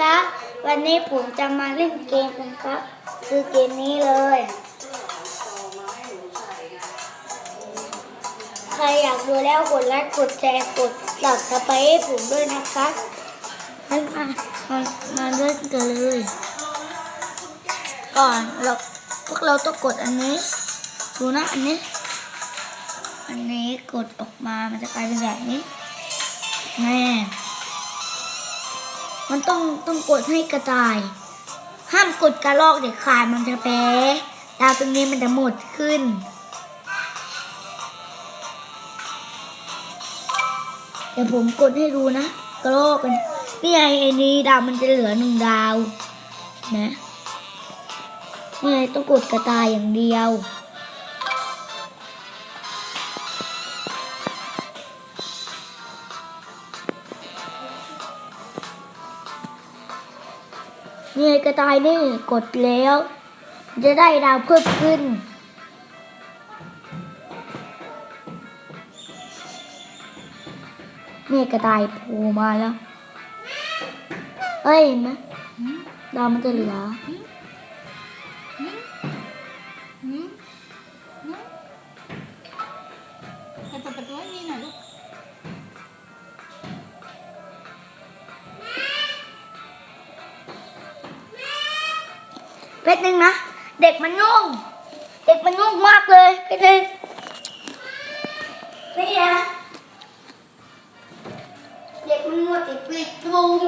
ครับ วันนี้ผมจะมาเล่นเกมกันครับ คือเกมนี้เลย ใครอยากดูแล้วกดไลค์กดแชร์กดสับสไปให้ผมด้วยนะครับมามามาเล่นกันเลย ก่อนเราพวกเราต้องกดอันนี้ ดูนะอันนี้ อันนี้กดออกมามันจะกลายเป็นแบบนี้แน่ มันต้องต้องกดให้กระต่าย ห้ามกดกระลอกเด็ดขาดมันจะแพ้ดาวตรงนี้มันจะหมดขึ้น เดี๋ยวผมกดให้ดูนะ กระลอกกันนี่ไงไอ้นี้ดาวมันจะเหลือหนึ่งดาว นะนี่ไงต้องกดกระต่ายอย่างเดียว นี่ไงกระต่ายนี่กดแล้ว จะได้ดาวเพิ่มขึ้นนี่กระต่ายโผล่มาแล้ว เอ้ยนไหมดาวมันจะเหลือ เพชรหนึ่งนะ เด็กมันยุ่งเด็กมันยุ่งมากเลยเพชรหนึ่งนี่นะเด็กมันมัวติดปิดรูม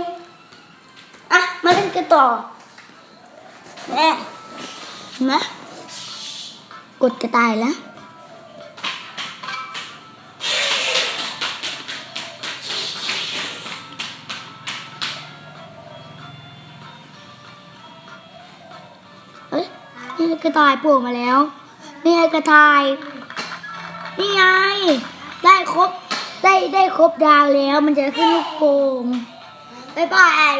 อะ มาเล่นกันต่อแม่เห็นไหมกดกระต่ายแล้ว นี่กระต่ายโผล่มาแล้ว นี่ไงกระต่าย นี่ไง ได้ครบ ได้ได้ครบดาวแล้ว มันจะขึ้นลูกโป่งบ๊ายบาย